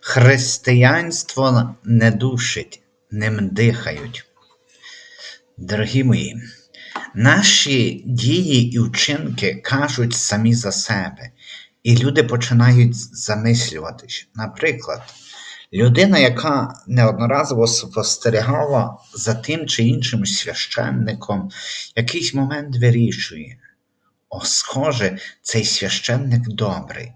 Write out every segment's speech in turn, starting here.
Християнство не душить, ним дихають. Дорогі мої, наші дії і вчинки кажуть самі за себе, і люди починають замислюватись. Наприклад, людина, яка неодноразово спостерігала за тим чи іншим священником, якийсь момент вирішує. О, схоже, цей священник добрий.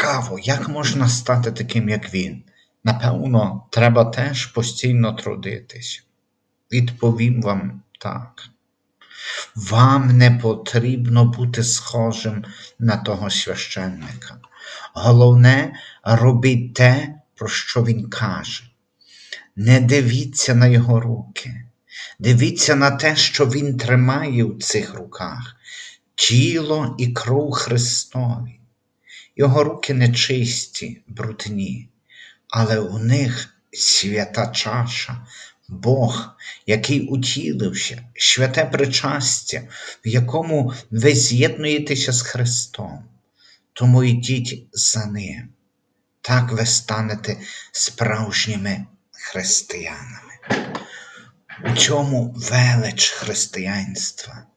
Цікаво, як можна стати таким, як він? Напевно, треба теж постійно трудитись. Відповім вам так. Вам не потрібно бути схожим на того священника. Головне, робіть те, про що він каже. Не дивіться на його руки, дивіться на те, що він тримає у цих руках, тіло і кров Христові. Його руки нечисті, брудні, але у них свята чаша, Бог, який утілився, святе причастя, в якому ви з'єднуєтеся з Христом. Тому йдіть за Ним. Так ви станете справжніми християнами. У цьому велич християнства.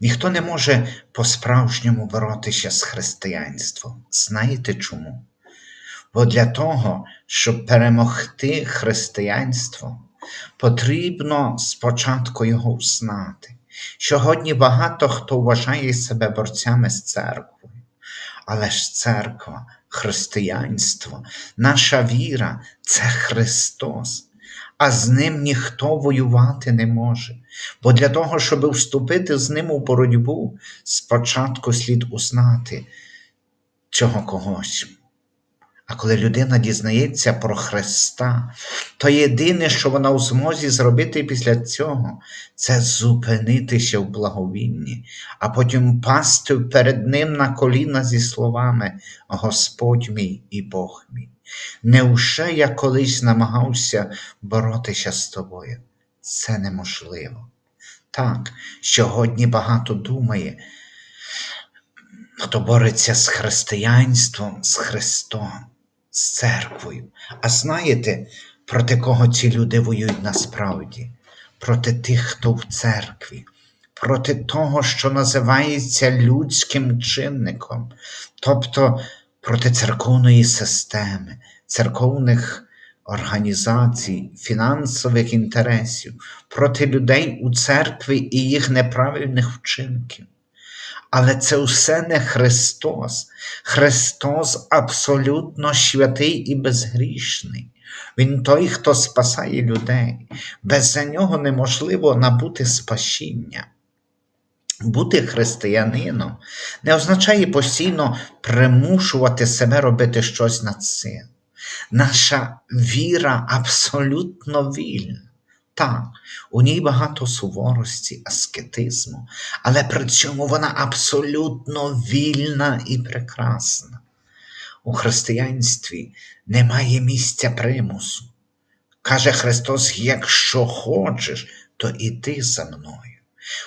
Ніхто не може по-справжньому боротися з християнством. Знаєте чому? Бо для того, щоб перемогти християнство, потрібно спочатку його взнати. Сьогодні багато хто вважає себе борцями з церквою, але ж церква, християнство, наша віра це Христос, а з ним ніхто воювати не може. Бо для того, щоб вступити з ним у боротьбу, спочатку слід узнати цього когось. А коли людина дізнається про Христа, то єдине, що вона у змозі зробити після цього, це зупинитися в благовінні, а потім пасти перед Ним на коліна зі словами Господь мій і Бог мій. Невже я колись намагався боротися з тобою? Це неможливо. Так, сьогодні багато думає, хто бореться з християнством, з Христом з церквою. А знаєте, проти кого ці люди воюють насправді? Проти тих, хто в церкві, проти того, що називається людським чинником, тобто проти церковної системи, церковних організацій, фінансових інтересів, проти людей у церкві і їх неправильних вчинків. Але це все не Христос. Христос абсолютно святий і безгрішний. Він той, хто спасає людей. Без нього неможливо набути спасіння. Бути християнином не означає постійно примушувати себе робити щось над цим. Наша віра абсолютно вільна. Так, у ній багато суворості, аскетизму, але при цьому вона абсолютно вільна і прекрасна. У християнстві немає місця примусу. Каже Христос: якщо хочеш, то іди за мною.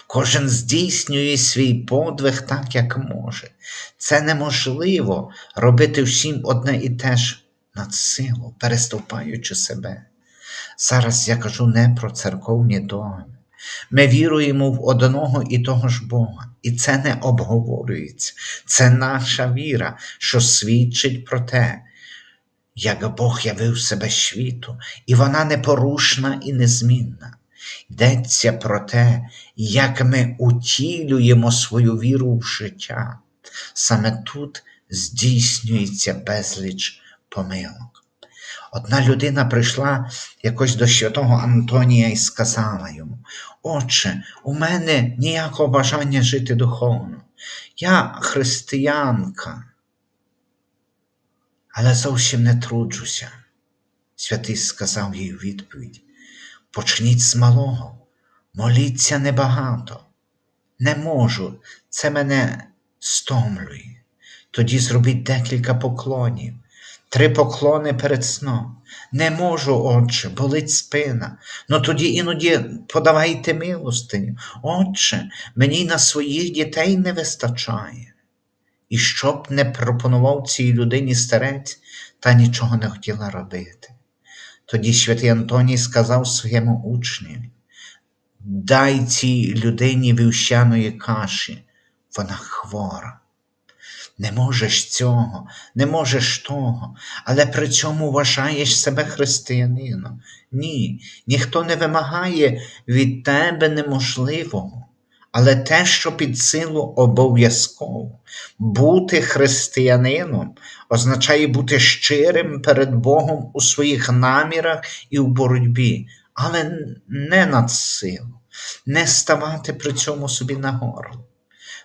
Кожен здійснює свій подвиг так, як може. Це неможливо робити всім одне і те ж над силу, переступаючи себе. Зараз я кажу не про церковні догми. Ми віруємо в одного і того ж Бога, і це не обговорюється. Це наша віра, що свідчить про те, як Бог явив себе світу, і вона непорушна і незмінна. Йдеться про те, як ми утілюємо свою віру в життя. Саме тут здійснюється безліч помилок. Одна людина прийшла якось до святого Антонія і сказала йому: Отче, у мене ніякого бажання жити духовно. Я християнка, але зовсім не труджуся. Святий сказав їй відповідь: Почніть з малого, моліться небагато. Не можу, це мене стомлює. Тоді зробіть декілька поклонів. Три поклони перед сном. Не можу, Отче, болить спина. Ну тоді іноді подавайте милостиню. Отче, мені на своїх дітей не вистачає. І що б не пропонував цій людині старець, та нічого не хотіла робити. Тоді святий Антоній сказав своєму учневі, дай цій людині вівщаної каші, вона хвора. Не можеш цього, не можеш того, але при цьому вважаєш себе християнином. Ні, ніхто не вимагає від тебе неможливого, але те, що під силу обов'язково. Бути християнином означає бути щирим перед Богом у своїх намірах і в боротьбі, але не над силу, не ставати при цьому собі на горло.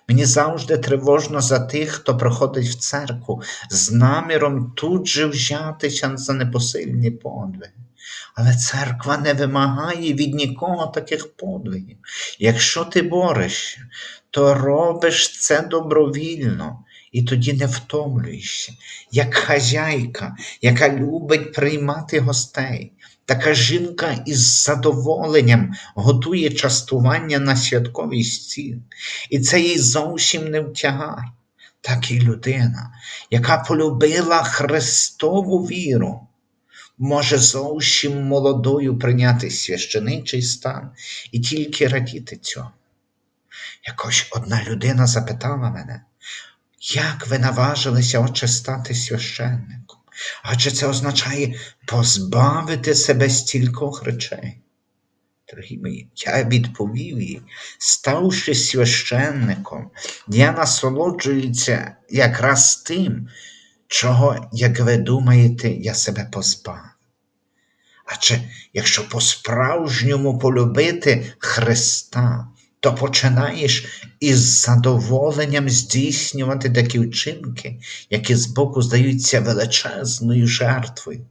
Мені завжди тривожно за тих, хто приходить в церкву з наміром тут же взятися за непосильні подвиги. Але церква не вимагає від нікого таких подвигів. Якщо ти борешся, то робиш це добровільно і тоді не втомлюєшся, як хазяйка, яка любить приймати гостей. Така жінка із задоволенням готує частування на святковий стіл, і це їй зовсім не втягар. Так і людина, яка полюбила Христову віру, може зовсім молодою прийняти священичий стан і тільки радіти цьому. Якось одна людина запитала мене, як ви наважилися отче стати священником? Адже це означає позбавити себе стількох речей. Дорогі мої, я відповів їй, ставши священником, я насолоджуюся якраз тим, чого, як ви думаєте, я себе позбавив. Адже якщо по-справжньому полюбити Христа, то починаєш із задоволенням здійснювати такі вчинки, які збоку здаються величезною жертвою,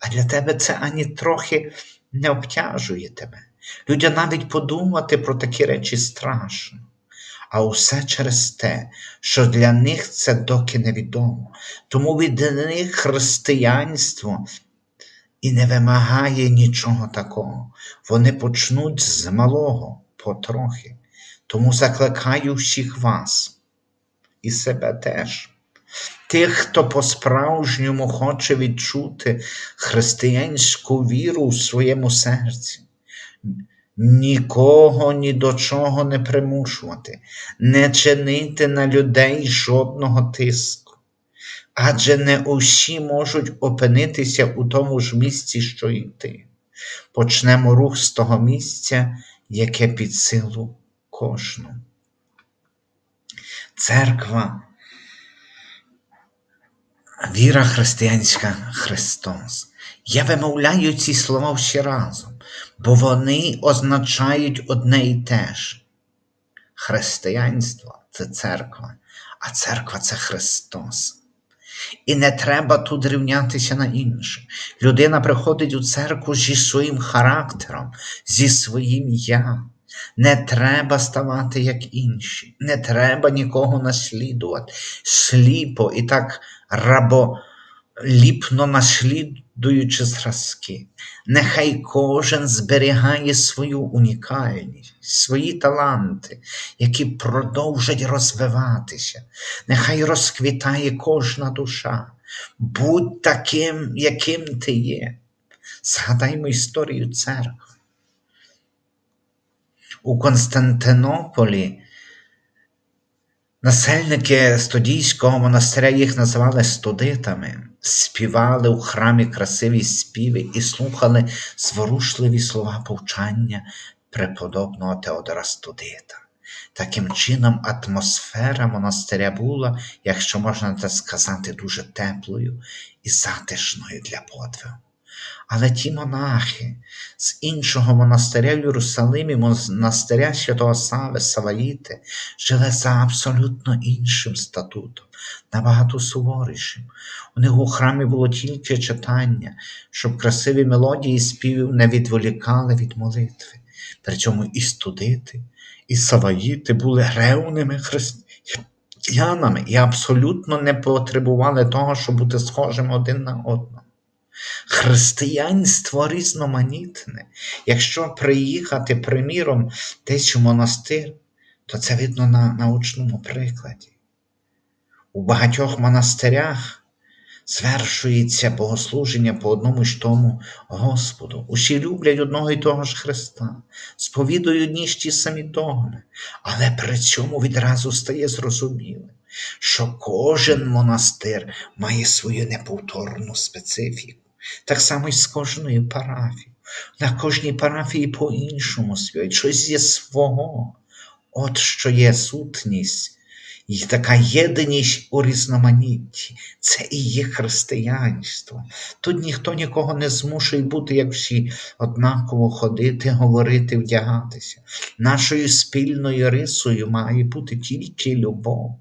а для тебе це ані трохи не обтяжує тебе. Людям навіть подумати про такі речі страшно. А усе через те, що для них це доки невідомо. Тому від них християнство і не вимагає нічого такого. Вони почнуть з малого потрохи. Тому закликаю всіх вас і себе теж. Тих, хто по-справжньому хоче відчути християнську віру в своєму серці, нікого ні до чого не примушувати, не чинити на людей жодного тиску. Адже не усі можуть опинитися у тому ж місці, що й ти. Почнемо рух з того місця, яке під силу кожну. Церква, віра християнська Христос. Я вимовляю ці слова всі разом, бо вони означають одне і те ж. Християнство це церква, а церква це Христос. І не треба тут рівнятися на інше. Людина приходить у церкву зі своїм характером, зі своїм я. Не треба ставати як інші, не треба нікого наслідувати. Сліпо і так раболіпно наслідуючи зразки. Нехай кожен зберігає свою унікальність, свої таланти, які продовжать розвиватися. Нехай розквітає кожна душа. Будь таким, яким ти є. Згадаймо історію церкви. У Константинополі насельники студійського монастиря їх називали студитами, співали у храмі красиві співи і слухали зворушливі слова повчання преподобного Теодора Студита. Таким чином, атмосфера монастиря була, якщо можна так сказати, дуже теплою і затишною для подвигу. Але ті монахи з іншого монастиря в Єрусалимі, монастиря святого Сави, Саваїти, жили за абсолютно іншим статутом, набагато суворішим. У них у храмі було тільки читання, щоб красиві мелодії співів не відволікали від молитви. При цьому і студити, і Саваїти були ревними християнами і абсолютно не потребували того, щоб бути схожими один на одного. Християнство різноманітне. Якщо приїхати, приміром, десь у монастир, то це видно на научному прикладі. У багатьох монастирях звершується богослуження по одному ж тому Господу. Усі люблять одного і того ж Христа, сповідують одні ж ті самі догми, але при цьому відразу стає зрозумілим, що кожен монастир має свою неповторну специфіку. Так само і з кожною парафією. На кожній парафії по-іншому святить, щось є свого. От що є сутність і така єдиність у різноманітті. Це і є християнство. Тут ніхто нікого не змушує бути, як всі, однаково ходити, говорити, вдягатися. Нашою спільною рисою має бути тільки любов.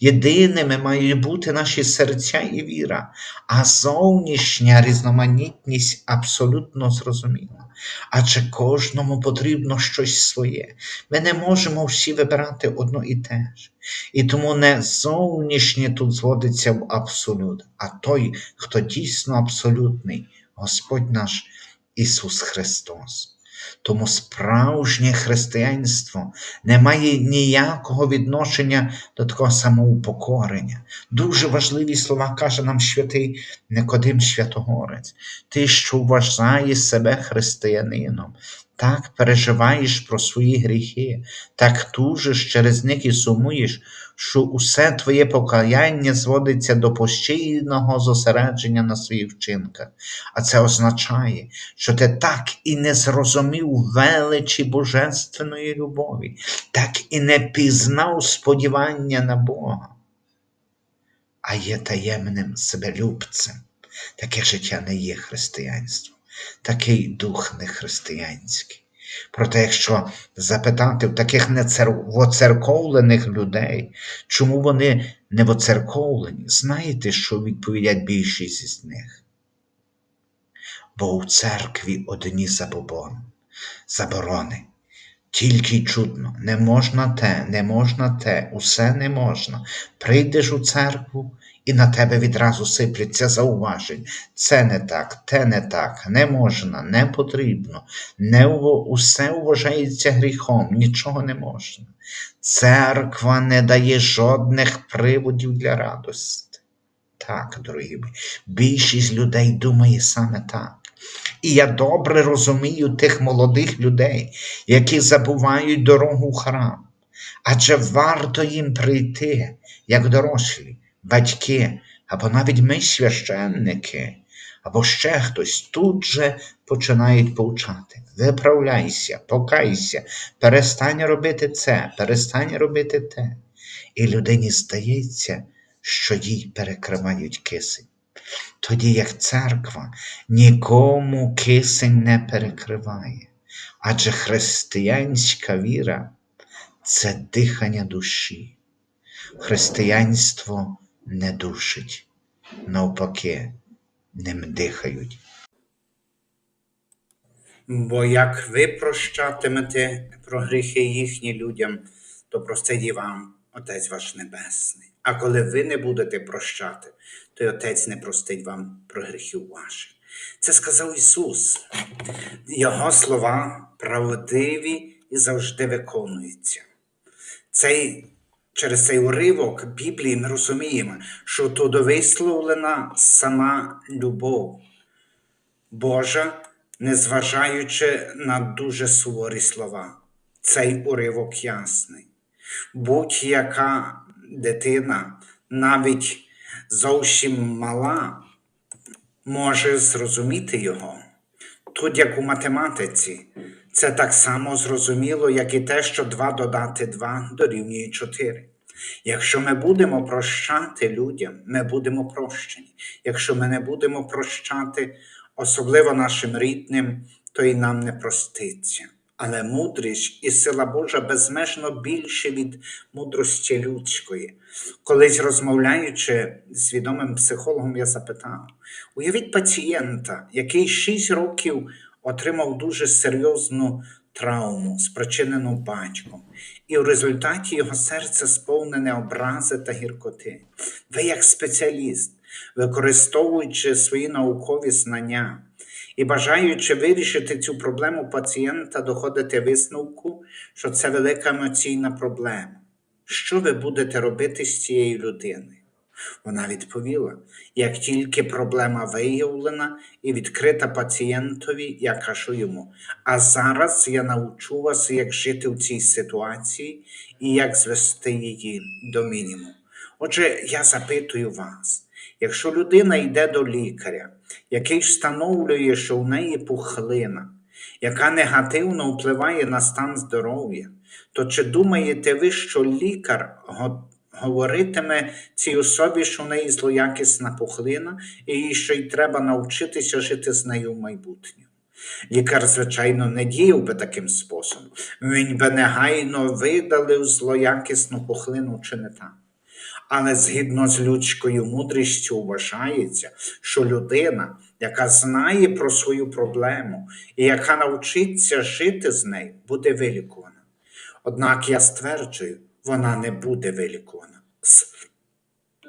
Єдиними мають бути наші серця і віра, а зовнішня різноманітність абсолютно зрозуміла. Адже кожному потрібно щось своє. Ми не можемо всі вибирати одно і те ж. І тому не зовнішнє тут зводиться в абсолют, а той, хто дійсно абсолютний, Господь наш Ісус Христос. Тому справжнє християнство не має ніякого відношення до такого самоупокорення. Дуже важливі слова каже нам святий Никодим Святогорець. Ти, що вважаєш себе християнином, так переживаєш про свої гріхи, так тужиш через них і сумуєш, що усе твоє покаяння зводиться до постійного зосередження на своїх вчинках. А це означає, що ти так і не зрозумів величі божественної любові, так і не пізнав сподівання на Бога, а є таємним себелюбцем. Таке життя не є християнством, такий дух не християнський. Проте, якщо запитати в таких невоцерковлених людей, чому вони не воцерковлені, знаєте, що відповідять більшість із них? Бо у церкві одні забобони, заборони. Тільки чудно, не можна те, не можна те, усе не можна. Прийдеш у церкву, і на тебе відразу сипляться зауважень. Це не так, те не так, не можна, не потрібно, не усе вважається гріхом, нічого не можна. Церква не дає жодних приводів для радості. Так, дорогі більшість людей думає саме так. І я добре розумію тих молодих людей, які забувають дорогу в храм. Адже варто їм прийти, як дорослі, батьки, або навіть ми, священники, або ще хтось тут же починають повчати. Виправляйся, покайся, перестань робити це, перестань робити те. І людині здається, що їй перекривають кисень. Тоді як церква нікому кисень не перекриває, адже християнська віра це дихання душі. Християнство не душить, навпаки, ним дихають. Бо як ви прощатимете про гріхи їхні людям, то простить і вам Отець ваш Небесний. А коли ви не будете прощати, то й Отець не простить вам про гріхів ваших. Це сказав Ісус. Його слова правдиві і завжди виконуються. Цей, Через цей уривок Біблії ми розуміємо, що тут висловлена сама любов Божа, незважаючи на дуже суворі слова. Цей уривок ясний. Будь-яка дитина, навіть зовсім мала, може зрозуміти його. Тут, як у математиці, це так само зрозуміло, як і те, що 2 додати 2 дорівнює 4. Якщо ми будемо прощати людям, ми будемо прощені. Якщо ми не будемо прощати, особливо нашим рідним, то і нам не проститься. Але мудрість і сила Божа безмежно більше від мудрості людської. Колись розмовляючи з відомим психологом, я запитав: уявіть пацієнта, який 6 років отримав дуже серйозну травму, спричинену батьком, і в результаті його серце сповнене образи та гіркоти. Ви, як спеціаліст, використовуючи свої наукові знання. І бажаючи вирішити цю проблему пацієнта, доходите висновку, що це велика емоційна проблема. Що ви будете робити з цією людиною? Вона відповіла: як тільки проблема виявлена і відкрита пацієнтові, я кажу йому: а зараз я навчу вас, як жити в цій ситуації і як звести її до мінімуму. Отже, я запитую вас, якщо людина йде до лікаря, який встановлює, що в неї пухлина, яка негативно впливає на стан здоров'я, то чи думаєте ви, що лікар го- говоритиме цій особі, що в неї злоякісна пухлина, і ще й треба навчитися жити з нею в майбутньому? Лікар, звичайно, не діяв би таким способом. Він би негайно видалив злоякісну пухлину чи не так. Але згідно з людською мудрістю вважається, що людина, яка знає про свою проблему і яка навчиться жити з нею, буде вилікувана. Однак я стверджую, вона не буде вилікувана.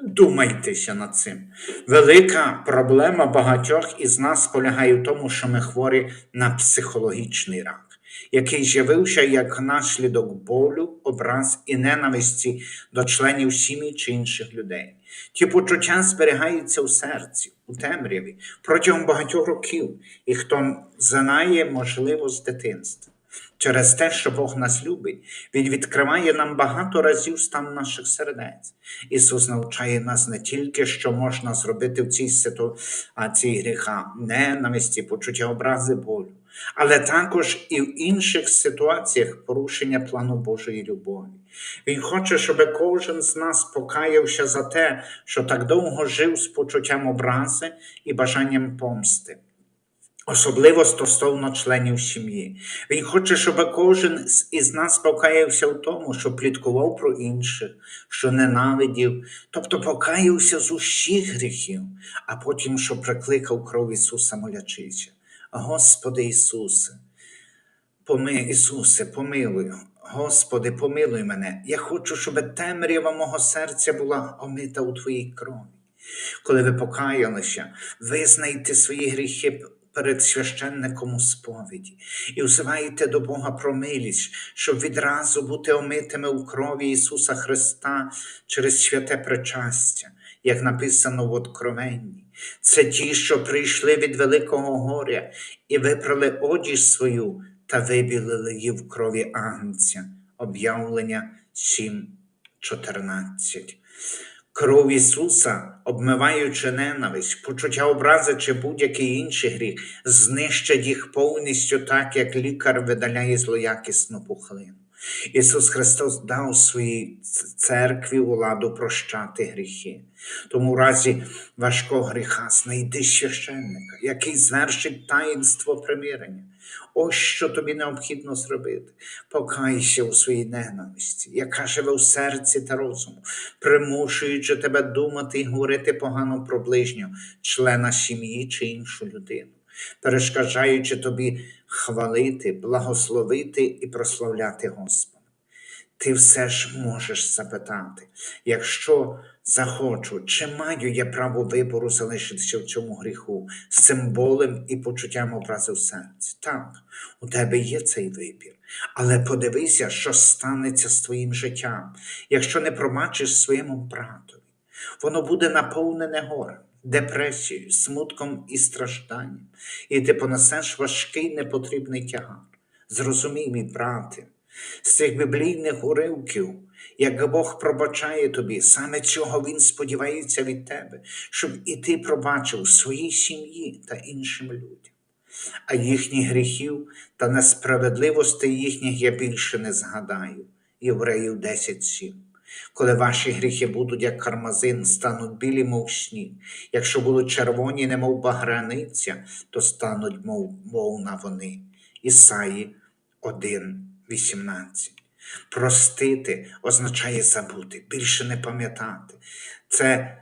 Думайтеся над цим. Велика проблема багатьох із нас полягає в тому, що ми хворі на психологічний рак, який з'явився як наслідок болю, образ і ненависті до членів сім'ї чи інших людей. Ті почуття зберігаються у серці, у темряві протягом багатьох років, і хто знає, можливо, з дитинства. Через те, що Бог нас любить, Він відкриває нам багато разів стан наших сердець. Ісус навчає нас не тільки, що можна зробити в цій ситуації гріха, ненависті, почуття образи болю, але також і в інших ситуаціях порушення плану Божої любові. Він хоче, щоб кожен з нас покаявся за те, що так довго жив з почуттям образи і бажанням помсти особливо стосовно членів сім'ї. Він хоче, щоб кожен із нас покаявся в тому, що пліткував про інших, що ненавидів, тобто покаявся з усіх гріхів, а потім, що прикликав кров Ісуса молячися. Господи Ісусе, Поми, Ісусе, помилуй. Господи, помилуй мене. Я хочу, щоб темрява мого серця була омита у Твоїй крові. Коли ви покаялися, визнайте свої гріхи перед священником у сповіді і взиваєте до Бога про милість, щоб відразу бути омитими у крові Ісуса Христа через святе причастя, як написано в Откровенні. Це ті, що прийшли від великого горя і випрали одіж свою та вибілили її в крові Агнця. Об'явлення 7.14. Кров Ісуса, обмиваючи ненависть, почуття образи чи будь-який інший гріх, знищить їх повністю так, як лікар видаляє злоякісну пухлину. Ісус Христос дав своїй церкві владу прощати гріхи. Тому в разі важкого гріха знайди священника, який звершить таїнство примирення. Ось що тобі необхідно зробити. Покайся у своїй ненависті, яка живе у серці та розуму, примушуючи тебе думати і говорити погано про ближнього, члена сім'ї чи іншу людину, перешкоджаючи тобі хвалити, благословити і прославляти Господа. Ти все ж можеш запитати, якщо захочу, чи маю я право вибору залишитися в цьому гріху з цим і почуттям образи в серці? Так, у тебе є цей вибір. Але подивися, що станеться з твоїм життям, якщо не пробачиш своєму братові. Воно буде наповнене горем, депресією, смутком і стражданням, і ти понесеш важкий непотрібний тягар. Зрозумій, мій брате, з цих біблійних уривків, як Бог пробачає тобі, саме цього Він сподівається від тебе, щоб і ти пробачив своїй сім'ї та іншим людям. А їхніх гріхів та несправедливостей їхніх я більше не згадаю. Євреїв 10.7. Коли ваші гріхи будуть, як кармазин, стануть білі, мов сніг. Якщо будуть червоні, немов баграниця, то стануть, мов вовна вони. Ісаї 1.18. Простити означає забути, більше не пам'ятати. Це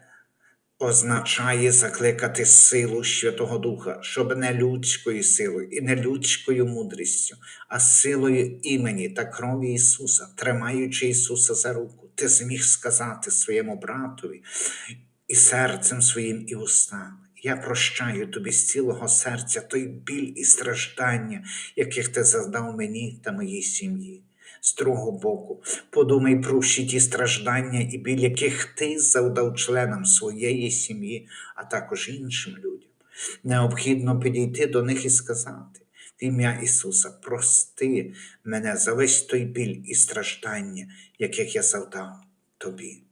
означає закликати силу Святого Духа, щоб не людською силою і не людською мудрістю, а силою імені та крові Ісуса, тримаючи Ісуса за руку, ти зміг сказати своєму братові і серцем своїм, і устами. Я прощаю тобі з цілого серця той біль і страждання, яких ти завдав мені та моїй сім'ї. З другого боку, подумай про всі ті страждання і біль, яких ти завдав членам своєї сім'ї, а також іншим людям. Необхідно підійти до них і сказати в ім'я Ісуса, прости мене за весь той біль і страждання, яких я завдав тобі.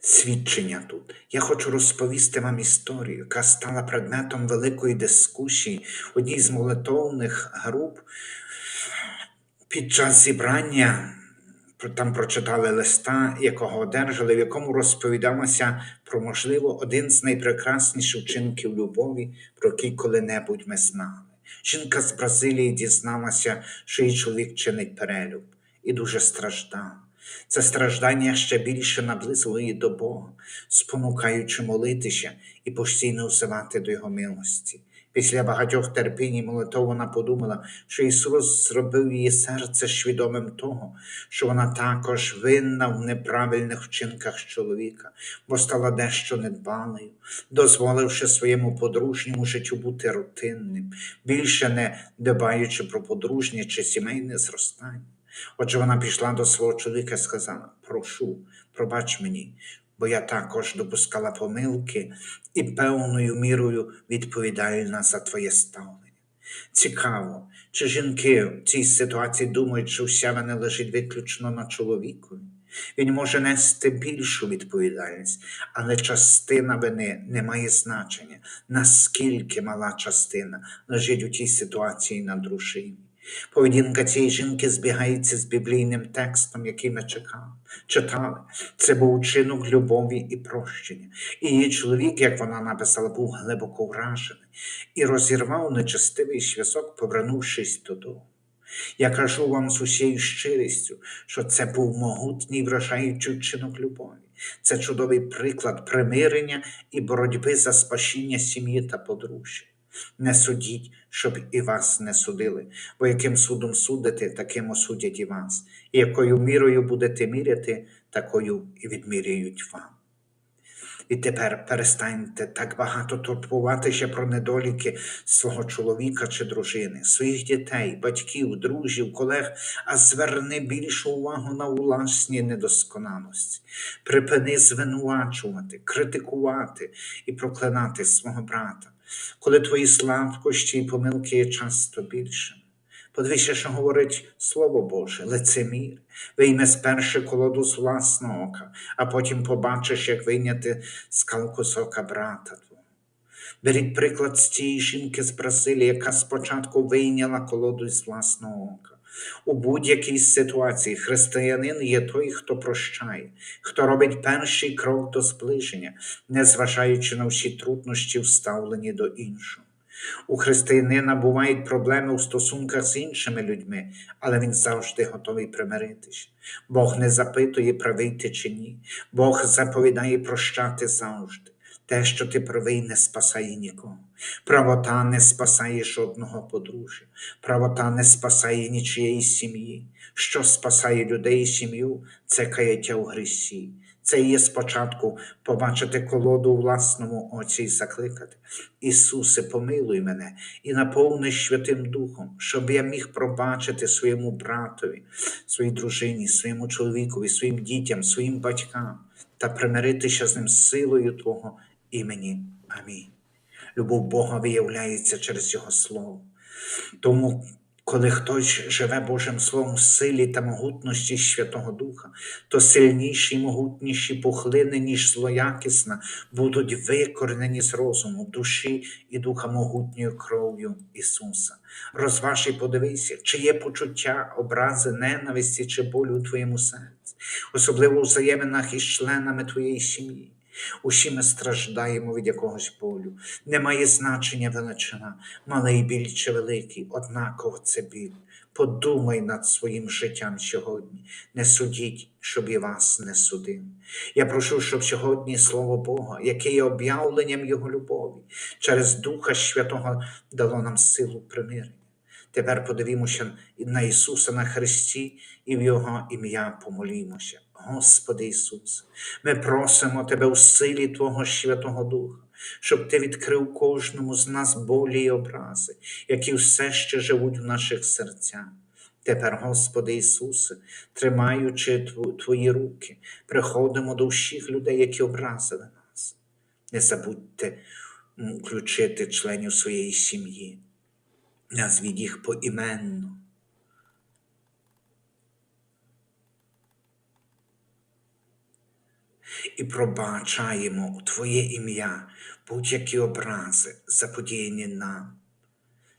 Свідчення тут. Я хочу розповісти вам історію, яка стала предметом великої дискусії одній з молитовних груп під час зібрання. Там прочитали листа, якого одержали, в якому розповідалося про, можливо, один з найпрекрасніших вчинків любові, про який коли-небудь ми знали. Жінка з Бразилії дізналася, що її чоловік чинить перелюб і дуже страждав. Це страждання ще більше наблизило її до Бога, спонукаючи молитися і постійно взивати до Його милості. Після багатьох терпінь і молитов вона подумала, що Ісус зробив її серце свідомим того, що вона також винна в неправильних вчинках чоловіка, бо стала дещо недбалою, дозволивши своєму подружньому життю бути рутинним, більше не дбаючи про подружнє чи сімейне зростання. Отже, вона пішла до свого чоловіка і сказала: Прошу, пробач мені, бо я також допускала помилки і певною мірою відповідальна за твоє ставлення. Цікаво, чи жінки в цій ситуації думають, що вся вина лежить виключно на чоловікові. Він може нести більшу відповідальність, але частина вини не має значення, наскільки мала частина лежить у тій ситуації на дружині. Поведінка цієї жінки збігається з біблійним текстом, який ми чекали, читали. Це був учинок любові і прощення. І її чоловік, як вона написала, був глибоко вражений і розірвав нечестивий зв'язок, повернувшись додому. Я кажу вам з усією щирістю, що це був могутній вражаючий вчинок любові. Це чудовий приклад примирення і боротьби за спасіння сім'ї та подружжя. Не судіть, щоб і вас не судили, бо яким судом судите, таким осудять і вас, і якою мірою будете міряти, такою і відміряють вам. І тепер перестаньте так багато турбуватися про недоліки свого чоловіка чи дружини, своїх дітей, батьків, друзів, колег, а зверни більшу увагу на власні недосконалості. Припини звинувачувати, критикувати і проклинати свого брата, коли твої слабкощі і помилки є часто більшими. Подивися, що говорить Слово Боже, лицемір, вийме спершу колоду з власного ока, а потім побачиш, як вийняти скалку з ока брата твого. Беріть приклад з тієї жінки з Бразилії, яка спочатку вийняла колоду з власного ока. У будь-якій ситуації християнин є той, хто прощає, хто робить перший крок до зближення, незважаючи на всі труднощі, вставлені до іншого. У християнина бувають проблеми у стосунках з іншими людьми, але він завжди готовий примиритися. Бог не запитує, правий ти чи ні. Бог заповідає прощати завжди. Те, що ти правий, не спасає нікого. Правота не спасає жодного подружжя, правота не спасає нічиєї сім'ї. Що спасає людей і сім'ю, це каяття у грісі. Це є спочатку побачити колоду у власному оці і закликати. Ісусе, помилуй мене і наповни Святим Духом, щоб я міг пробачити своєму братові, своїй дружині, своєму чоловікові, своїм дітям, своїм батькам та примиритися з ним силою Твого імені. Амінь. Любов Бога виявляється через Його Слово. Тому, коли хтось живе Божим Словом в силі та могутності Святого Духа, то сильніші й могутніші пухлини, ніж злоякісна, будуть викоренені з розуму, душі і духа могутньою кров'ю Ісуса. Розваж і подивися, чи є почуття, образи, ненависті чи болю у твоєму серці, особливо у взаєминах із членами твоєї сім'ї. Усі ми страждаємо від якогось болю. Немає значення величина, малий біль чи великий, однаково це біль. Подумай над своїм життям сьогодні. Не судіть, щоб і вас не судив. Я прошу, щоб сьогодні Слово Бога, яке є об'явленням Його любові, через Духа Святого дало нам силу примирення. Тепер подивімося на Ісуса на Христі і в Його ім'я помолімося. Господи Ісусе, ми просимо Тебе у силі Твого Святого Духа, щоб Ти відкрив кожному з нас болі і образи, які все ще живуть в наших серцях. Тепер, Господи Ісусе, тримаючи Твої руки, приходимо до всіх людей, які образили нас. Не забудьте включити членів своєї сім'ї, назвіть їх поіменно. І пробачаємо у Твоє ім'я будь-які образи, заподіяні нам.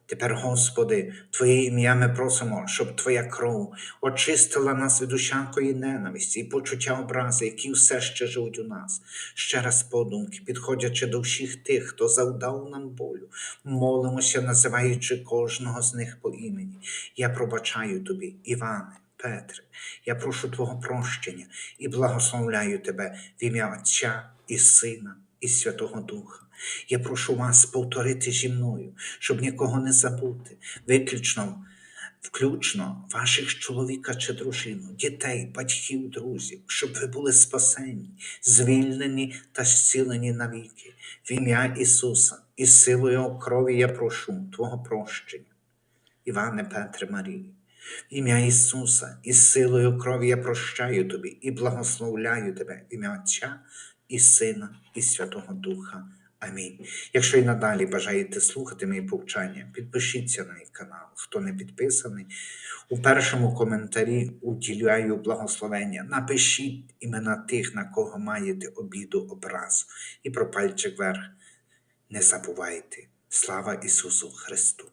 Тепер, Господи, Твоє ім'я ми просимо, щоб Твоя кров очистила нас від усякої ненависті і почуття образи, які все ще живуть у нас. Ще раз подумки, підходячи до всіх тих, хто завдав нам болю, молимося, називаючи кожного з них по імені. Я пробачаю тобі, Іване, Петре, я прошу Твого прощення і благословляю Тебе в ім'я Отця і Сина і Святого Духа. Я прошу вас повторити зі мною, щоб нікого не забути, виключно, включно ваших чоловіка чи дружину, дітей, батьків, друзів, щоб ви були спасені, звільнені та зцілені навіки. В ім'я Ісуса і силою крові я прошу Твого прощення. Іване Петре Марії, в ім'я Ісуса і силою крові я прощаю тобі і благословляю тебе в ім'я Отця і Сина, і Святого Духа. Амінь. Якщо і надалі бажаєте слухати мої повчання, підпишіться на мій канал. Хто не підписаний, у першому коментарі уділяю благословення. Напишіть імена тих, на кого маєте обіду образу. І про пальчик вверх не забувайте. Слава Ісусу Христу!